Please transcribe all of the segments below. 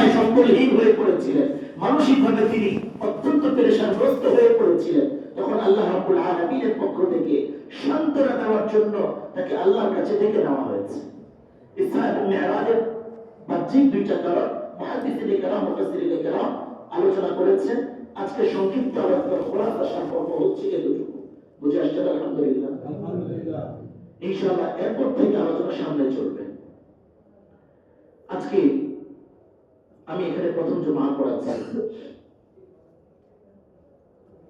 সময় সম্বলহীন হয়ে পড়েছিলেন। মানসিকভাবে তিনি অত্যন্ত পেরেশানগ্রস্ত হয়ে পড়েছিলেন। তখন আল্লাহ রাব্বুল আলামিনের পক্ষ থেকে সান্ত্বনা দেওয়ার জন্য তাকে আল্লাহর কাছে ডেকে নেওয়া হয়েছে। ইসরা এবং মেরাজের বাহ্যিক দুইটা কারণ মুহাদ্দিসিনে কেরাম মুফাসসিরিনে কেরাম আলোচনা করেছেন। আজকে সংক্ষিপ্ত আলোচনার খোলাসা সম্পর্ক হচ্ছে এতটুকু। বুঝে আসছেন? আলহামদুলিল্লাহ। আলহামদুলিল্লাহ। ইনশাআল্লাহ এরপর থেকে আলোচনা সামনে চলবে। আজকে আমি এখানে প্রথম জমা পড়াচ্ছি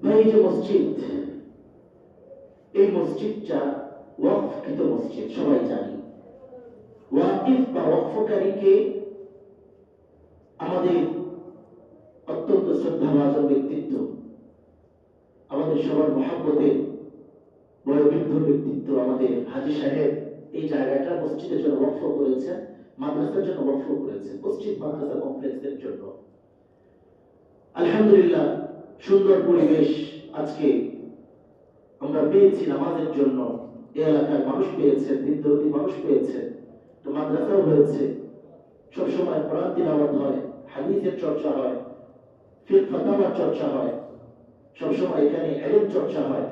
এই যে মসজিদ, এই মসজিদটা ওয়াকফকৃত মসজিদ, সবাই জানি। ওয়াকিফ বা ওয়াকফকারীকে আমাদের অত্যন্ত শ্রদ্ধাভাজন ব্যক্তিত্ব, আমাদের সবার মহাব্বতের বয়োবৃদ্ধ ব্যক্তিত্ব আমাদের হাজি সাহেব এই জায়গাটা মসজিদের জন্য ওয়াকফ করেছেন। মাদ্রাসার জন্য ওয়াকফ করেছেন মসজিদ মাদ্রাসা কমপ্লেক্সের জন্য। আলহামদুলিল্লাহ, সুন্দর পরিবেশ আজকে আমরা পেয়েছি নামাজের জন্য। এই এলাকার মানুষ পেয়েছেন বিদ্যার্থী মানুষ পেয়েছেন তো মাদ্রাসাও হয়েছে। সবসময় কোরআন তিলাওয়াত হয়, হাদিসের চর্চা হয় ফির ফাতাওয়ার চর্চা হয়, সবসময় এখানে এলেম চর্চা হয়।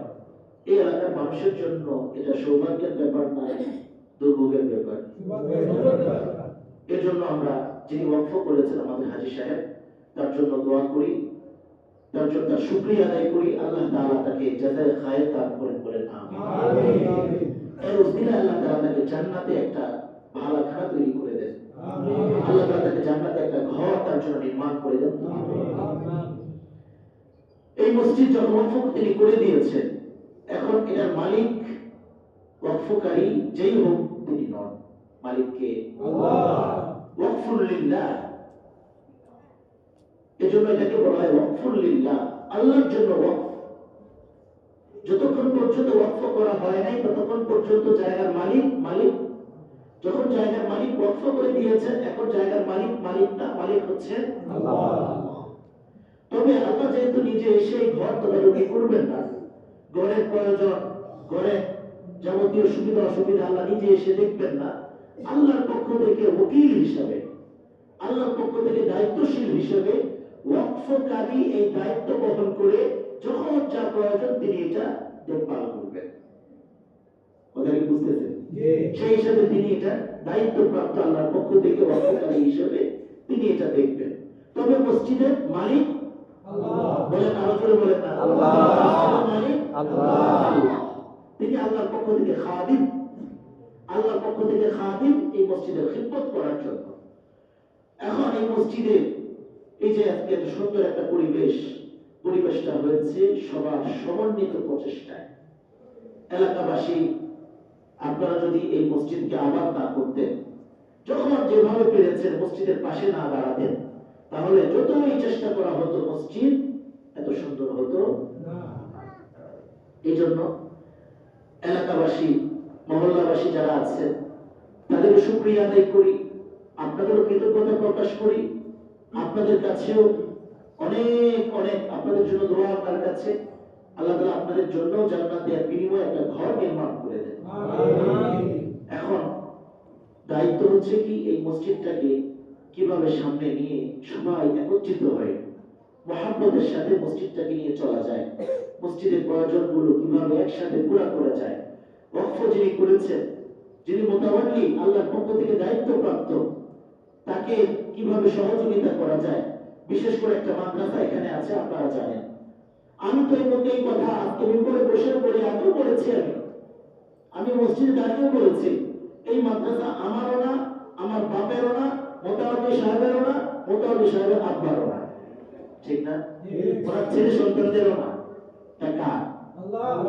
এই এলাকার মানুষের জন্য এটা সৌভাগ্যের ব্যাপার নয়। দুর্ভোগের ব্যাপার। এর জন্য আমরা যিনি ওয়াকফ করেছেন আমাদের হাজি সাহেব তার জন্য দোয়া করি তার জন্য তার শুকরিয়া আদায় করি আল্লাহ তাআলা তাকে জাযায়ে খায়ের দান করেন বলেন আমিন। এর উসিলা আল্লাহ তাআলা তাকে জান্নাতে একটা ভালাখানা তৈরি করে দেন। আল্লাহ তাআলা তাকে জান্নাতে একটা ঘর তার জন্য নির্মাণ করে দেন। এই মসজিদ যখন ওয়াকফ তিনি করে দিয়েছেন এখন এটার মালিক ওয়াকফকারী যেই হোক মালিককে। এজন্য এটাকে বলা হয় ওয়াকফুল লিল্লাহ আল্লাহর জন্য ওয়াকফ। যতক্ষণ পর্যন্ত ওয়াকফ করা হয় নাই ততক্ষণ পর্যন্ত জায়গার মালিক মালিক। যখন জায়গার মালিক ওয়াকফ করে দিয়েছেন এখন জায়গার মালিক মালিক না মালিক হচ্ছেন তবে আল্লাহ যেহেতু নিজে এসে এই ঘর তদারকি করবেন না ঘরের প্রয়োজন ঘরের যাবতীয় সুবিধা অসুবিধা আল্লাহ নিজে এসে দেখবেন না আল্লাহর পক্ষ থেকে ওকিল হিসাবে আল্লাহর পক্ষ থেকে দায়িত্বশীল হিসেবে ওয়াকফকারী এই দায়িত্ব বহন করে যখন যা প্রয়োজন তিনি এটা দেখভাল করবেন। কথা কি বুঝতেছেন সেই হিসাবে তিনি এটা দায়িত্বপ্রাপ্ত আল্লাহর পক্ষ থেকে ওয়াকফকারী হিসেবে তিনি এটা দেখবেন। তবে মসজিদের মালিক বলেন আরও করে বলেন না। আল্লাহ। মালিক। তিনি আল্লাহর পক্ষ থেকে খাদিম। আল্লাহর পক্ষ থেকে খাদিম এই মসজিদের খিদমত করার জন্য। এখন এই মসজিদে এই যে আজকে এত সুন্দর একটা পরিবেশ পরিবেশটা হয়েছে সবার সমন্বিত প্রচেষ্টায়। এলাকাবাসী আপনারা যদি এই মসজিদকে আবাদ না করতেন যখন যেভাবে পেরেছেন মসজিদের পাশে না দাঁড়াতেন তাহলে যতই চেষ্টা করা হতো মসজিদ এত সুন্দর হতো এই জন্য এলাকাবাসী মহল্লাবাসী যারা আছেন তাদের সুক্রিয়া আদায় করি আপনাদেরও কৃতজ্ঞতা প্রকাশ করি। আপনাদের কাছেও অনেক অনেক আপনাদের জন্য দোয়া তার কাছে। আল্লাহ তাআলা আপনাদের জন্য জান্নাতে এক বিনিময়ে একটা ঘর নির্মাণ করে দেন। এখন দায়িত্ব হচ্ছে কি এই মসজিদটাকে কীভাবে সামনে নিয়ে সবাই একত্রিত হয়ে মহাব্বতের সাথে মসজিদটাকে নিয়ে চলা যায়। মসজিদের প্রয়োজনগুলো কীভাবে একসাথে পুরা করা যায়। ওয়াকফ যিনি করেছেন যিনি মোতাবাল্লি আল্লাহর পক্ষ থেকে দায়িত্ব প্রাপ্ত তাকে কীভাবে সহযোগিতা করা যায়? বিশেষ করে একটা মাদ্রাসা এখানে আছে আপনারা জানেন। আমি তো এই মধ্যে এই কথা আজকে মিম্বরে বসে পড়ে আগেও বলেছি আমি। আমি মসজিদে দাঁড়িয়েও বলেছি এই মাদ্রাসা আমারও না আমার বাপেরও না মোতাবাল্লি সাহেবেরও না মোতাবাল্লি সাহেবের আব্বারও না। ঠিক না? ওনার ছেলে সন্তানদেরও না। কার?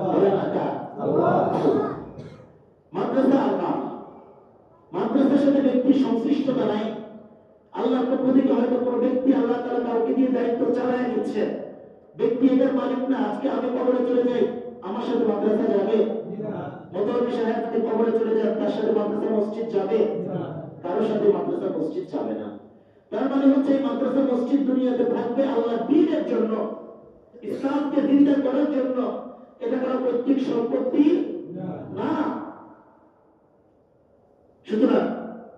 বলে না কার? মাদ্রাসা আল্লাহ মাদ্রাসার সাথে ব্যক্তির সংশ্লিষ্টতা নাই। আল্লাহর পক্ষ থেকে হয়তো কোনো ব্যক্তি আল্লাহ তারা কাউকে দিয়ে দায়িত্ব চালায় নিচ্ছে। ব্যক্তি এটার মালিক না, আজকে আমি কবরে চলে যাই, আমার সাথে মাদ্রাসা যাবে। মোতাবি সাহেব কবরে চলে যান, তার সাথে মাদ্রাসা মসজিদ যাবে। কারোর সাথে মাদ্রাসা মসজিদ যাবে না। তার মানে হচ্ছে এই মাদ্রাসা মসজিদ দুনিয়াতে থাকবে আল্লাহ দিনের জন্য, ইসলামকে জিন্দা করার জন্য। এটা কোনো পৈতৃক সম্পত্তি না সুতরাং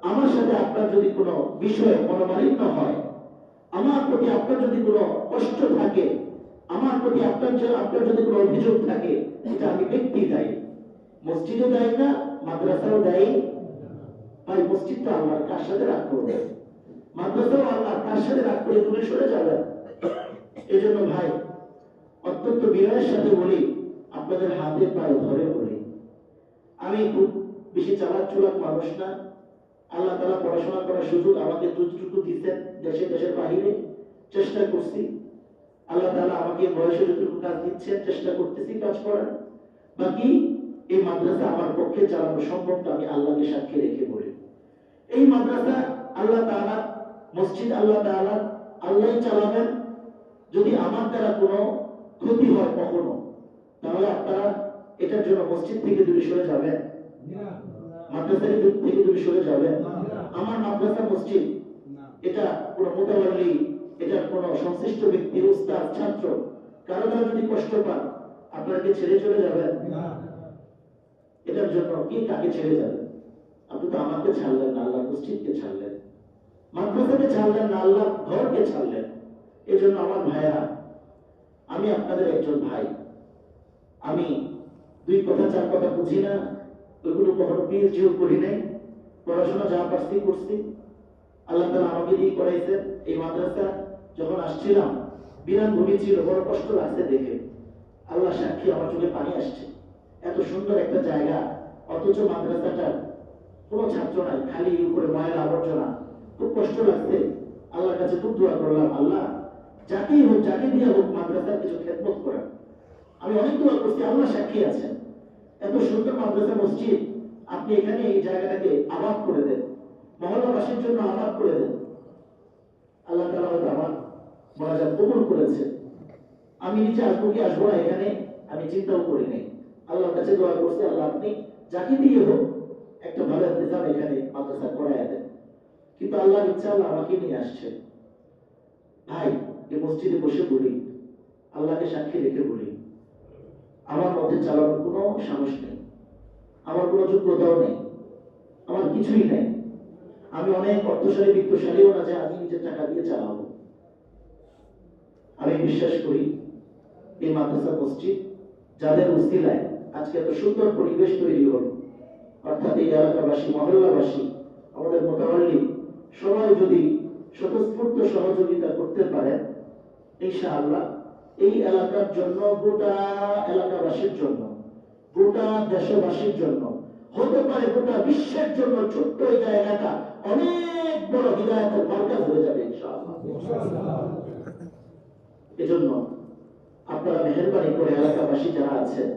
আমার সাথে আপনার যদি কোনো বিষয়ে মনোমালিন্য হয়, আমার প্রতি আপনার যদি কোনো কষ্ট থাকে, আমার প্রতি আপনার আপনার যদি কোনো অভিযোগ থাকে, এটা আমি ব্যক্তি দায়ী। মসজিদও দায়ী না, মাদ্রাসাও দায়ী। ভাই মসজিদ তো আল্লাহর কার সাথে রাগ করবে মাদ্রাসাও আল্লাহর কার সাথে রাগ করে দূরে সরে যাবেন। এই জন্য ভাই, অত্যন্ত বিনয়ের সাথে বলি, আপনাদের হাতে পায়ে ধরে বলি। আমি খুব বেশি চালাক চুলাক মানুষ না। আল্লাহ তালা পড়াশোনা করার সুযোগ আমাকে যতটুকু দিচ্ছেন দেশে, দেশের বাহিরে চেষ্টা করছি। আল্লাহ তালা আমাকে বয়সে যতটুকু কাজ দিচ্ছেন চেষ্টা করতেছি কাজ করার। বাকি এই মাদ্রাসা আমার পক্ষে চালানো সম্ভবটা আমি আল্লাহকে সাক্ষী রেখে বলি। এই মাদ্রাসা আল্লাহ তাআলা, মসজিদ আল্লাহ তাআলা আল্লাহ চালাবেন। যদি আমার দ্বারা কোনো ক্ষতি হয় কখনো, তাহলে আপনারা এটার জন্য মসজিদ থেকে দূরে সরে যাবেন। মাদ্রাসা থেকে দূরে সরে যাবেন আমার মাদ্রাসা মসজিদ এটা কোনো মোতাবাল্লি এটা কোনো সংশ্লিষ্ট ব্যক্তি উস্তাদ ছাত্র কারও দ্বারা যদি কষ্ট পান আপনারা কি ছেড়ে চলে যাবেন? এটার জন্য কি কাকে ছেড়ে যাবেন আপনি তো আমাকে ছাড়লেন না আল্লাহ মসজিদকে ছাড়লেন। মাদ্রাসাকে ছাড়লেন না আল্লাহ ঘরকে ছাড়লেন। এই জন্য আমার ভাইয়েরা আমি আপনাদের একজন ভাই। আমি দুই কথা চার কথা বুঝি না। ওইগুলো কখনো পিএইচডিও করি নাই? পড়াশোনা যা পারছি করছি। আল্লাহ তালা আমাকে দিয়ে করাইছেন এই মাদ্রাসা। যখন আসছিলাম বিরান ভূমি ছিল, বড় কষ্ট লাগছে দেখে। আল্লাহ সাক্ষী আমার চোখে পানি আসছে। এত সুন্দর একটা জায়গা, অথচ মাদ্রাসাটা কোনো ছাত্র নাই, খালি উপরে ময়লা আবর্জনা। খুব কষ্ট লাগছে। আল্লাহর কাছে খুব দোয়া করলাম, আল্লাহ, যাকেই হোক, যাকে দিয়ে হোক মাদ্রাসার কিছু খেদমত করেন। আমি অনেক দোয়া করছি আল্লাহ সাক্ষী আছেন এত সুন্দর মাদ্রাসা মসজিদ, আপনি এখানে এই জায়গাটাকে আবাদ করে দেন। মহল্লাবাসীর জন্য আবাদ করে দেন। আল্লাহ তালা হয়তো আমার মনাজাত কবুল করেছে আমি নিচে আসব কি আসব না এখানে আমি চিন্তাও করি নাই। আল্লাহর কাছে দোয়া করছি, আল্লাহ আপনি যাকে দিয়ে হোক একটা ভালো ইন্তজাম এখানে মাদ্রাসা করায় দেন। কিন্তু আল্লাহর ইচ্ছা আল্লাহ আমাকে নিয়ে আসছে। ভাই, এই মসজিদে বসে বলি, আল্লাহকে সাক্ষী রেখে বলি। আমার মধ্যে চালানোর কোনো সাহস নেই। আমার কোনো যোগ্যতাও নেই। আমার কিছুই নেই। আমি অনেক অর্থশালী, বিত্তশালীও না যে আমি নিজের টাকা দিয়ে চালাবো। আমি বিশ্বাস করি, এই মাদ্রাসা মসজিদ যাদের উস্তিলায় আজকে এত সুন্দর পরিবেশ তৈরি হল, অর্থাৎ এই এলাকাবাসী, মহল্লাবাসী, আমাদের মোটামুটি সবাই যদি স্বতঃস্ফূর্ত সহযোগিতা করতে পারেন, ইনশাআল্লাহ এই এলাকার জন্য, গোটা এলাকাবাসীর জন্য, গোটা দেশবাসীর জন্য, হতে পারে গোটা বিশ্বের জন্য ছোট্ট এই জায়গাটা অনেক বড় হৃদায়তের মার্কাজ হয়ে যাবে এজন্য আপনারা মেহরবানি করে এলাকাবাসী যারা আছেন,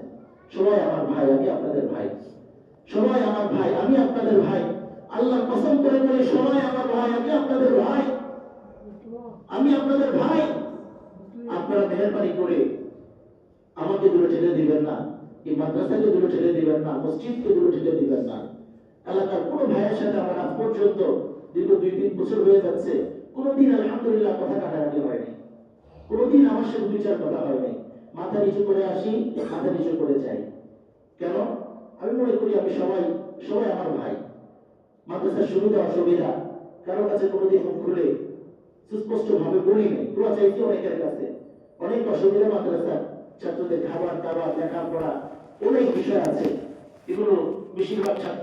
সবাই আমার ভাই, আমি আপনাদের ভাই। সবাই আমার ভাই, আমি আপনাদের ভাই। আল্লাহ কসম করে সবাই আমার ভাই, আমি আপনাদের ভাই। আমি আপনাদের ভাই। আপনারা মেহরবানি করে আমাকে দূরে ঠেলে দিবেন না, এই মাদ্রাসাকে দূরে ঠেলে দিবেন না, মসজিদকে দূরে ঠেলে দিবেন না। এলাকার কোন ভাইয়ের সাথে আমার আজ পর্যন্ত দীর্ঘ দুই তিন বছর হয়ে যাচ্ছে, কোনোদিন আলহামদুলিল্লাহ কথা কাটাকাটি হয়নি। কোনোদিন আমার সাথে দুই চার কথা হয়নি। মাথা নিচু করে আসি, মাথা নিচু করে যাই। কেন? আমি মনে করি আমি সবাই সবাই আমার ভাই। মাদ্রাসার সুবিধা, অসুবিধা, কারও কাছে কোনোদিন মুখ খুলে সুস্পষ্ট ভাবে বলি নাই। দোয়া চাইছি অনেকের কাছে। অনেক অসুবিধা মাদ্রাসা ছাত্রদের খাবার দাবার, লেখাপড়া, অনেক বিষয় আছে। এগুলো বেশিরভাগ ছাত্র